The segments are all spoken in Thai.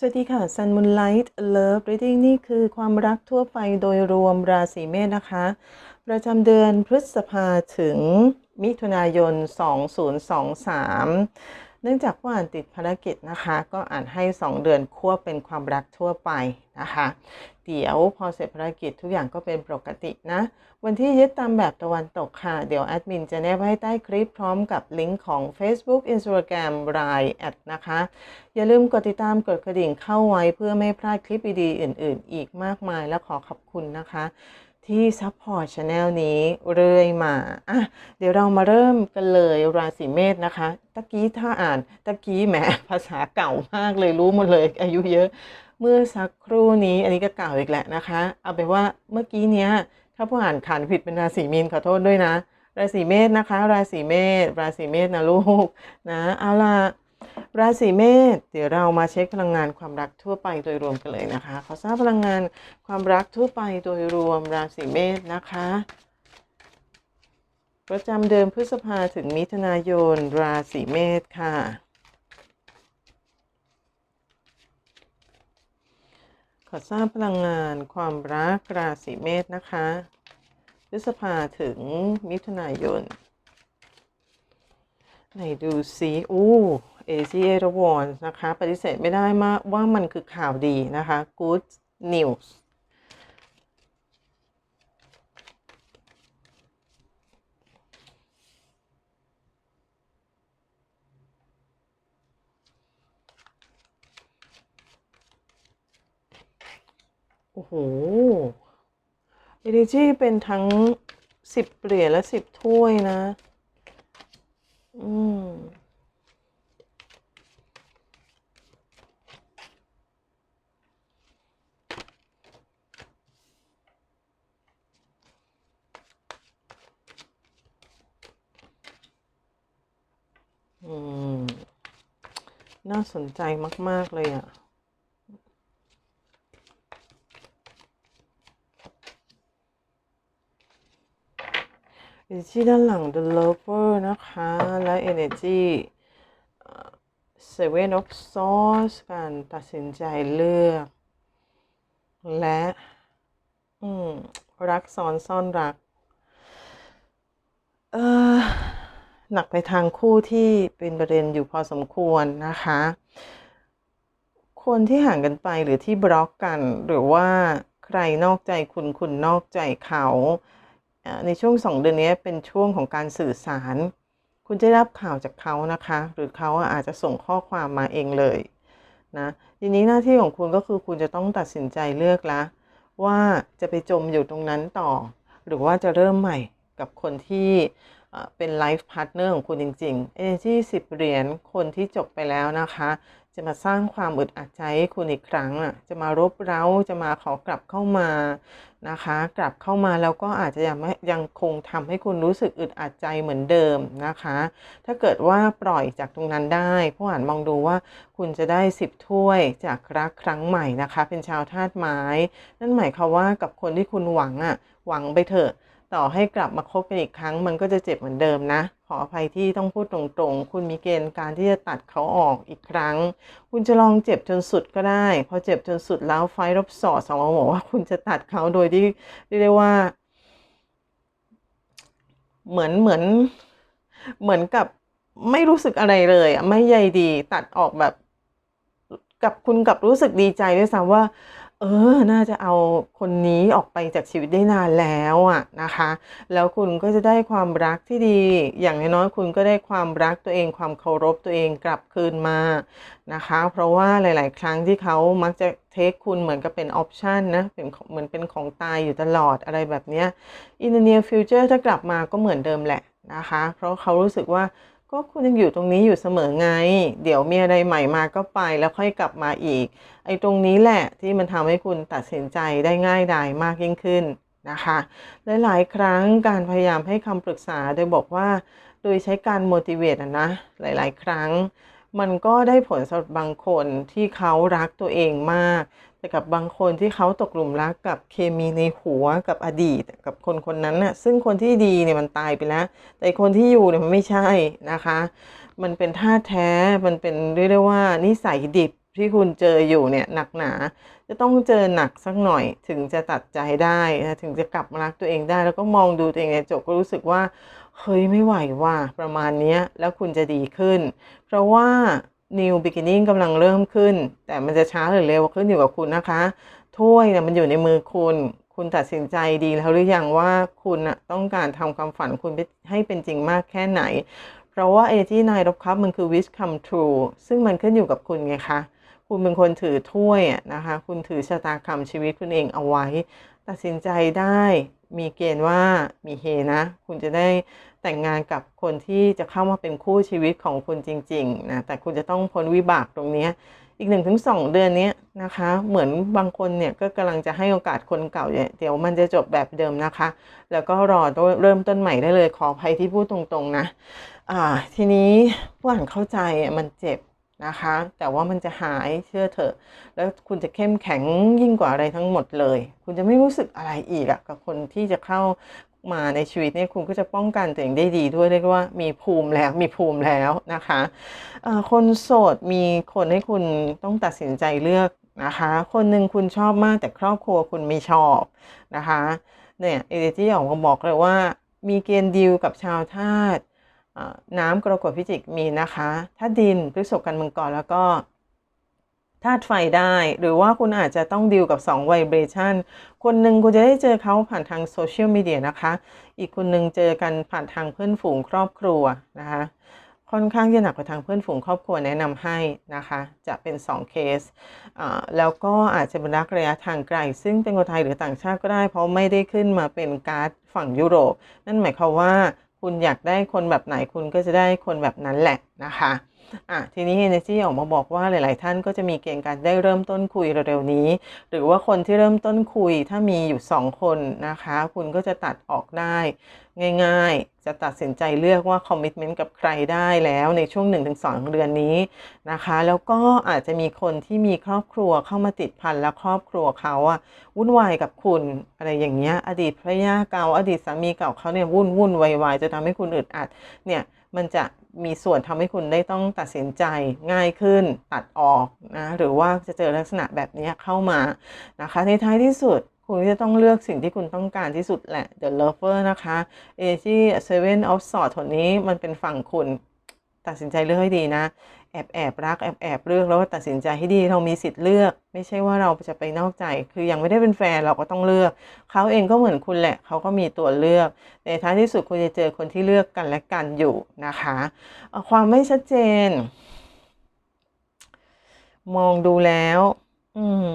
สวัสดีค่ะ Sun Moonlight Love Reading นี่คือความรักทั่วไปโดยรวมราศีเมษนะคะ ประจำเดือนพฤษภาถึงมิถุนายน 2023 เนื่องจากว่าอ่านติดภารกิจนะคะ ก็อ่านให้ 2 เดือนควบเป็นความรักทั่วไปนะคะ เดี๋ยวพอเสร็จภารกิจทุกอย่างก็เป็นปกตินะ วันที่ยึดตามแบบตะวันตกค่ะ เดี๋ยวแอดมินจะแนบไว้ใต้คลิปพร้อมกับลิงก์ของ Facebook Instagram Line แอดนะคะ อย่าลืมกดติดตามกดกระดิ่งเข้าไว้เพื่อไม่พลาดคลิปดีๆอื่น ๆ อีกมากมายและขอขอบคุณนะคะ ที่ซัพพอร์ตช anel นี้เรื่อยมาอะเดี๋ยวเรามาเริ่มกันเลยราศีเมษนะคะ ตะกี้ถ้าอ่านตะกี้แหมภาษาเก่ามากเลยรู้หมดเลย อายุเยอะ เมื่อสักครู่นี้ อันนี้ก็เก่าอีกแหละนะคะ เอาไปว่าเมื่อกี้เนี้ย ถ้าผู้อ่านขานผิดเป็นราศีมีนขอโทษด้วยนะ ราศีเมษนะคะ ราศีเมษราศีเมษนะลูกนะเอาล่ะ ราศีเมษเดี๋ยวเรามาเช็คพลังงานความรักทั่วไปโดยรวมกันเลยนะคะ ขอทราบพลังงานความรักทั่วไปโดยรวมราศีเมษนะคะ ประจำเดือนพฤษภาถึงมิถุนายนราศีเมษค่ะขอทราบพลังงานความรักราศีเมษนะคะพฤษภาถึงมิถุนายน ไหนดูซิอู้ เอเชียรวอนนะคะ ปฏิเสธไม่ได้มาว่ามันคือข่าวดีนะคะ good news โอ้โห Energy เป็นทั้งสิบเหรียญและสิบถ้วยนะ อืม อืม น่าสนใจมาก ๆ เลยอะ Energy ด้านหลัง The Lover นะคะ และ Energy Seven of Swords การตัดสินใจเลือก และอืมรักซ้อนซ่อนรัก เอ่อ หนักไปทางคู่ที่เป็นประเด็นอยู่พอสมควรนะคะ คนที่ห่างกันไปหรือที่บล็อกกัน หรือว่าใครนอกใจคุณคุณนอกใจเขา ในช่วงสองเดือนนี้เป็นช่วงของการสื่อสาร คุณจะรับข่าวจากเขานะคะ หรือเขาอาจจะส่งข้อความมาเองเลยนะทีนี้หน้าที่ของคุณก็คือคุณจะต้องตัดสินใจเลือกละว่าจะไปจมอยู่ตรงนั้นต่อ หรือว่าจะเริ่มใหม่กับคนที่ เป็นไลฟ์พาร์ทเนอร์ของคุณจริงๆ Energy 10 เหรียญคนที่จบไปแล้วนะคะ จะมาสร้างความอึดอัดใจให้คุณอีกครั้งอะจะมารบเร้าจะมาขอกลับเข้ามานะคะ กลับเข้ามาแล้วก็อาจจะยังไม่ยังคงทำให้คุณรู้สึกอึดอัดใจเหมือนเดิมนะคะ ถ้าเกิดว่าปล่อยจากตรงนั้นได้ผู้อ่านมองดูว่าคุณจะได้สิบถ้วยจากรักครั้งใหม่นะคะ เป็นชาวธาตุไม้ นั่นหมายความว่ากับคนที่คุณหวังอะหวังไปเถอะ ต่อให้กลับมาคบกันอีกครั้ง มันก็จะเจ็บเหมือนเดิมนะ ขออภัยที่ต้องพูดตรงๆ คุณมีเกณฑ์การที่จะตัดเขาออกอีกครั้ง คุณจะลองเจ็บจนสุดก็ได้ พอเจ็บจนสุดแล้วไฟรบสอดสองมาบอกว่าคุณจะตัดเขาโดยที่เรียกได้ว่า เหมือนเหมือนเหมือนกับไม่รู้สึกอะไรเลยอะไม่ใยดีตัดออกแบบ กับคุณกับรู้สึกดีใจด้วยซ้ำว่า เออ น่าจะเอาคนนี้ออกไปจากชีวิตได้นานแล้วอะนะคะ แล้วคุณก็จะได้ความรักที่ดี อย่างน้อยๆคุณก็ได้ความรักตัวเอง ความเคารพตัวเองกลับคืนมานะคะ เพราะว่าหลาย ๆ ครั้งที่เขามักจะเทคคุณเหมือนกับเป็นออปชันนะเป็นเหมือนเป็นของตายอยู่ตลอดอะไรแบบเนี้ย in the near future ถ้ากลับมาก็เหมือนเดิมแหละนะคะ เพราะเขารู้สึกว่า ก็คุณยังอยู่ตรงนี้อยู่เสมอไง เดี๋ยวมีอะไรใหม่มาก็ไปแล้วค่อยกลับมาอีก ไอ้ตรงนี้แหละที่มันทำให้คุณตัดสินใจได้ง่ายดายมากยิ่งขึ้นนะคะหลายๆครั้งการพยายามให้คำปรึกษาโดยบอกว่า โดยใช้การ motivate อะนะ หลาย ๆ ครั้ง มันก็ได้ผลสำหรับบางคนที่เขารักตัวเองมาก แต่กับบางคนที่เขาตกหลุมรักกับเคมีในหัวกับอดีตกับคนคนนั้นน่ะซึ่งคนที่ดีเนี่ยมันตายไปแล้ว แต่คนที่อยู่เนี่ยมันไม่ใช่นะคะ มันเป็นท่าแท้มันเป็นเรียกได้ว่านิสัยดิบที่คุณเจออยู่เนี่ยหนักหนา จะต้องเจอหนักสักหน่อยถึงจะตัดใจได้นะถึงจะกลับมารักตัวเองได้ แล้วก็มองดูตัวเองในกระจกก็รู้สึกว่าเฮ้ยไม่ไหวว่าประมาณนี้แล้วคุณจะดีขึ้น เพราะว่า new beginning กำลังเริ่มขึ้น แต่มันจะช้าหรือเร็วขึ้นอยู่กับคุณนะคะถ้วยเนี่ยมันอยู่ในมือคุณ คุณตัดสินใจดีแล้วหรือยังว่าคุณน่ะต้องการทำความฝันคุณให้เป็นจริงมากแค่ไหน เพราะว่า energy nine of cup มันคือ wish come true ซึ่งมันขึ้นอยู่กับคุณไงคะคุณเป็นคนถือถ้วยอะนะคะ คุณถือชะตากรรมชีวิตคุณเองเอาไว้ ตัดสินใจได้มีเกณฑ์ว่ามีเฮนะ คุณจะได้ แต่งงานกับคนที่จะเข้ามาเป็นคู่ชีวิตของคุณจริงๆนะแต่คุณจะต้องพ้นวิบากตรงนี้อีกหนึ่งถึงสองเดือนนี้นะคะ เหมือนบางคนเนี่ยก็กำลังจะให้โอกาสคนเก่าเนี่ยเดี๋ยวมันจะจบแบบเดิมนะคะ แล้วก็รอเริ่มต้นใหม่ได้เลยขออภัยที่พูดตรงๆนะอ่าทีนี้ผู้อ่านเข้าใจมันเจ็บนะคะ แต่ว่ามันจะหายเชื่อเถอะ แล้วคุณจะเข้มแข็งยิ่งกว่าอะไรทั้งหมดเลย คุณจะไม่รู้สึกอะไรอีกอะกับคนที่จะเข้า มาในชีวิตเนี่ยคุณก็จะป้องกันตัวเองได้ดีด้วยเรียกว่ามีภูมิแล้วมีภูมิแล้วนะคะะคนโสดมีคนให้คุณต้องตัดสินใจเลือกนะคะ คนหนึ่งคุณชอบมากแต่ครอบครัวคุณไม่ชอบนะคะเนี่ยเอเดจี้ออกมาบอกเลยว่า มีเกณฑ์ดีลกับชาวธาตุน้ำกรกฎพิจิกมีนะคะ ถ้าดินพฤษภกันมังกรแล้วก็ ธาตุไฟได้ หรือว่าคุณอาจจะต้องดิวกับ2ไวเบรชันคนหนึ่งคุณจะได้เจอเขาผ่านทางโซเชียลมีเดียนะคะ อีกคนหนึ่งเจอกันผ่านทางเพื่อนฝูงครอบครัวนะคะค่อนข้างจะหนักกว่าทางเพื่อนฝูงครอบครัวแนะนำให้นะคะ จะเป็น 2 เคส แล้วก็อาจจะเป็นรักระยะทางไกล ซึ่งเป็นคนไทยหรือต่างชาติก็ได้ เพราะไม่ได้ขึ้นมาเป็นการ์ดฝั่งยุโรป นั่นหมายความว่าคุณอยากได้คนแบบไหนคุณก็จะได้คนแบบนั้นแหละนะคะ อะทีนี้ Energy ออกมาบอกว่าหลาย ๆ ท่านก็จะมีเกณฑ์การได้เริ่มต้นคุยเร็ว ๆ นี้ หรือว่าคนที่เริ่มต้นคุยถ้ามีอยู่ 2 คนนะคะ คุณก็จะตัดออกได้ ง่าย ๆ จะตัดสินใจเลือกว่าคอมมิชเมนต์กับใครได้แล้วในช่วง 1-2 เดือนนี้นะคะ แล้วก็อาจจะมีคนที่มีครอบครัวเข้ามาติดพันและครอบครัวเขาอะวุ่นวายกับคุณอะไรอย่างเงี้ยอดีตภรรยาเก่าอดีตสามีเก่าเขาเนี่ยวุ่นวุ่นวายๆจะทำให้คุณอึดอัดเนี่ยมันจะ มีส่วนทำให้คุณได้ต้องตัดสินใจง่ายขึ้นตัดออกนะหรือว่าจะเจอลักษณะแบบนี้เข้ามานะคะในท้ายที่สุดคุณจะต้องเลือกสิ่งที่คุณต้องการที่สุดแหละ The Lover นะคะ a g Seven of Swords ทนนี้มันเป็นฝั่งคุณตัดสินใจเลือกให้ดีนะ แอบแอบรักแอบแอบเลือกแล้วตัดสินใจให้ดีเรามีสิทธิ์เลือก ไม่ใช่ว่าเราจะไปนอกใจ คือยังไม่ได้เป็นแฟนเราก็ต้องเลือก เขาเองก็เหมือนคุณแหละ เขาก็มีตัวเลือกในท้ายที่สุดคุณจะเจอคนที่เลือกกันและกันอยู่นะคะ ความไม่ชัดเจน มองดูแล้ว อืม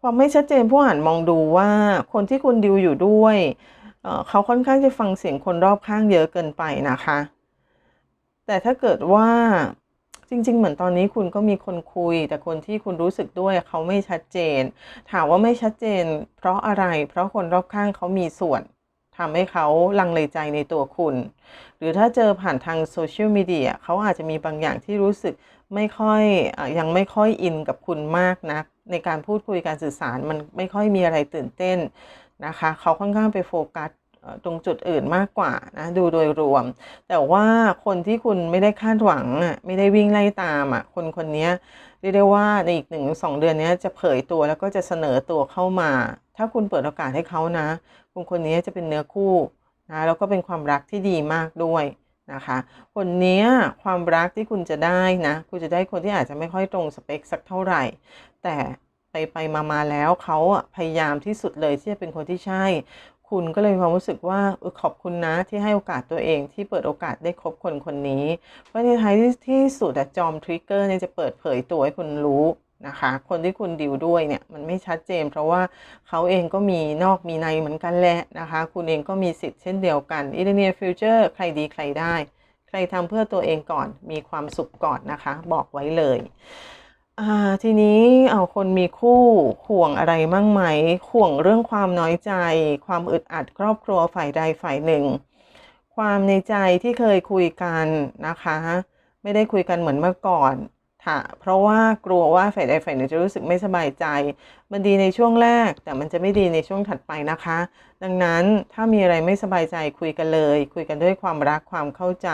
ความไม่ชัดเจนผู้อ่านมองดูว่าคนที่คุณดิวอยู่ด้วยเขาค่อนข้างจะฟังเสียงคนรอบข้างเยอะเกินไปนะคะ แต่ถ้าเกิดว่าจริง ๆ เหมือนตอนนี้คุณก็มีคนคุย แต่คนที่คุณรู้สึกด้วยเขาไม่ชัดเจน ถามว่าไม่ชัดเจน เพราะอะไร เพราะคนรอบข้างเขามีส่วนทำให้เขาลังเลใจในตัวคุณ หรือถ้าเจอผ่านทางโซเชียลมีเดียเขาอาจจะมีบางอย่างที่รู้สึกไม่ค่อยอยังไม่ค่อยอินกับคุณมากนะัก ในการพูดคุยการสื่อสารมันไม่ค่อยมีอะไรตื่นเต้นนะคะ เขาค่อนข้างไปโฟกัส ตรงจุดอื่นมากกว่านะดูโดยรวม แต่ว่าคนที่คุณไม่ได้คาดหวังอะไม่ได้วิ่งไล่ตามอะคนคนนี้เรียกได้ว่าในอีกหนึ่งสองเดือนนี้จะเผยตัวแล้วก็จะเสนอตัวเข้ามา ถ้าคุณเปิดโอกาสให้เขานะคนคนนี้จะเป็นเนื้อคู่นะแล้วก็เป็นความรักที่ดีมากด้วยนะคะคนนี้ความรักที่คุณจะได้นะ คุณจะได้คนที่อาจจะไม่ค่อยตรงสเปคสักเท่าไหร่ แต่ไปไปมามาแล้วเขาพยายามที่สุดเลยที่จะเป็นคนที่ใช่ คุณก็เลยมีความรู้สึกว่าขอบคุณนะที่ให้โอกาสตัวเองที่เปิดโอกาสได้คบคนคนนี้ เพราะในท้ายที่สุดจอมทริกเกอร์เนี่ยจะเปิดเผยตัวให้คุณรู้นะคะ คนที่คุณดิวด้วยเนี่ยมันไม่ชัดเจน เพราะว่าเขาเองก็มีนอกมีในเหมือนกันแหละนะคะ คุณเองก็มีสิทธิ์เช่นเดียวกันอีเนียฟิวเจอร์ใครดีใครได้ ใครทำเพื่อตัวเองก่อนมีความสุขก่อนนะคะ บอกไว้เลย อ่าทีนี้เอาคนมีคู่ห่วงอะไรมั่งไหมห่วงเรื่องความน้อยใจ ความอึดอัดครอบครัวฝ่ายใดฝ่ายหนึ่ง ความในใจที่เคยคุยกันนะคะ ไม่ได้คุยกันเหมือนเมื่อก่อนค่ะเพราะว่ากลัวว่าฝ่ายใดฝ่ายหนึ่งจะรู้สึกไม่สบายใจมันดีในช่วงแรก แต่มันจะไม่ดีในช่วงถัดไปนะคะ ดังนั้นถ้ามีอะไรไม่สบายใจคุยกันเลย คุยกันด้วยความรักความเข้าใจ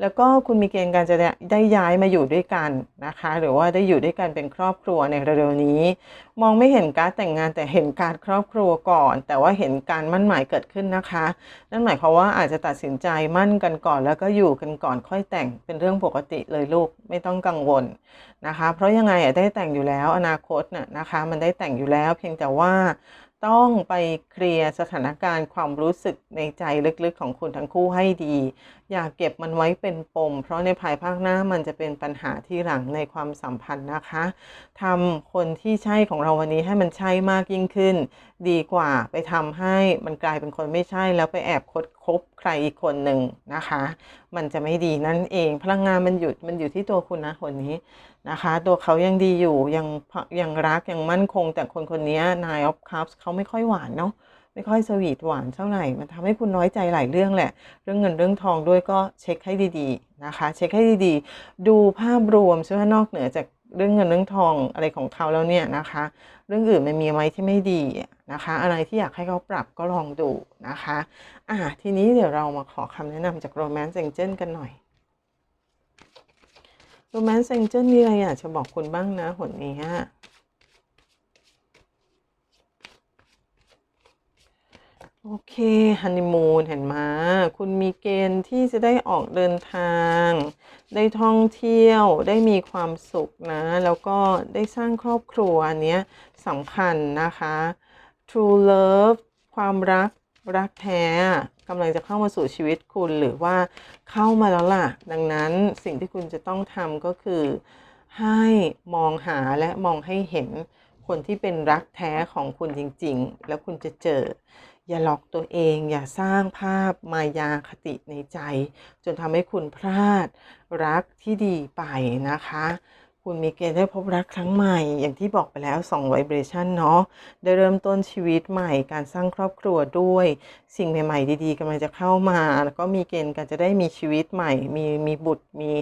แล้วก็คุณมีเกณฑ์การจะได้ย้ายมาอยู่ด้วยกันนะคะ หรือว่าได้อยู่ด้วยกันเป็นครอบครัวในเร็วๆนี้ มองไม่เห็นการแต่งงานแต่เห็นการครอบครัวก่อน แต่ว่าเห็นการมั่นหมายเกิดขึ้นนะคะ นั่นหมายความว่าอาจจะตัดสินใจมั่นกันก่อน แล้วก็อยู่กันก่อนค่อยแต่งเป็นเรื่องปกติเลยลูกไม่ต้องกังวล นะคะ เพราะยังไงได้แต่งอยู่แล้วอนาคตน่ะนะคะ มันได้แต่งอยู่แล้ว เพียงแต่ว่าต้องไปเคลียร์สถานการณ์ความรู้สึกในใจลึกๆของคุณทั้งคู่ให้ดี อย่าเก็บมันไว้เป็นปม เพราะในภายภาคหน้ามันจะเป็นปัญหาที่หลังในความสัมพันธ์นะคะทำคนที่ใช่ของเราวันนี้ให้มันใช่มากยิ่งขึ้น ดีกว่าไปทำให้มันกลายเป็นคนไม่ใช่แล้วไปแอบคดคบใครอีกคนหนึ่งนะคะ มันจะไม่ดีนั่นเอง พลังงานมันหยุดมันอยู่ที่ตัวคุณนะคนนี้นะคะ ตัวเขายังดีอยู่ยังยังรักยังมั่นคง แต่คนคนนี้ Nine of Cups เขาไม่ค่อยหวานเนาะไม่ค่อยสวีทหวานเท่าไหร่ มันทำให้คุณน้อยใจหลายเรื่องแหละ เรื่องเงินเรื่องทองด้วยก็เช็คให้ดีๆนะคะ เช็คให้ดีๆ ดูภาพรวมซึ่งนอกเหนือจาก เรื่องเงินเรื่องทองอะไรของเขาแล้วเนี่ยนะคะ เรื่องอื่นมันมีไหมที่ไม่ดีนะคะ อะไรที่อยากให้เขาปรับก็ลองดูนะคะอะทีนี้เดี๋ยวเรามาขอคำแนะนำจาก Romance Angel กันหน่อย Romance Angel มีอะไรอยากจะบอกคุณบ้างนะหนนี้ฮะ โอเคฮันนีมูนเห็นไหมคุณมีเกณฑ์ที่จะได้ออกเดินทาง ได้ท่องเที่ยวได้มีความสุขนะ แล้วก็ได้สร้างครอบครัวอันเนี้ยสำคัญนะคะ True Love ความรักรักแท้กำลังจะเข้ามาสู่ชีวิตคุณหรือว่าเข้ามาแล้วล่ะ ดังนั้นสิ่งที่คุณจะต้องทำก็คือ ให้มองหาและมองให้เห็นคนที่เป็นรักแท้ของคุณจริง ๆ แล้วคุณจะเจอ อย่าหลอกตัวเอง อย่าสร้างภาพมายาคติในใจ จนทำให้คุณพลาดรักที่ดีไปนะคะ คุณมีเกณฑ์ได้พบรักครั้งใหม่ อย่างที่บอกไปแล้ว2 vibration เนาะได้เริ่มต้นชีวิตใหม่การสร้างครอบครัวด้วย สิ่งใหม่ ๆ ดีๆกำลังจะเข้ามา แล้วก็มีเกณฑ์การจะได้มีชีวิตใหม่ มีมีบุตรมี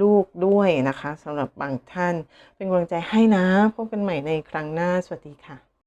ลูกด้วยนะคะสำหรับบางท่าน เป็นกำลังใจให้นะพบกันใหม่ในครั้งหน้าสวัสดีค่ะ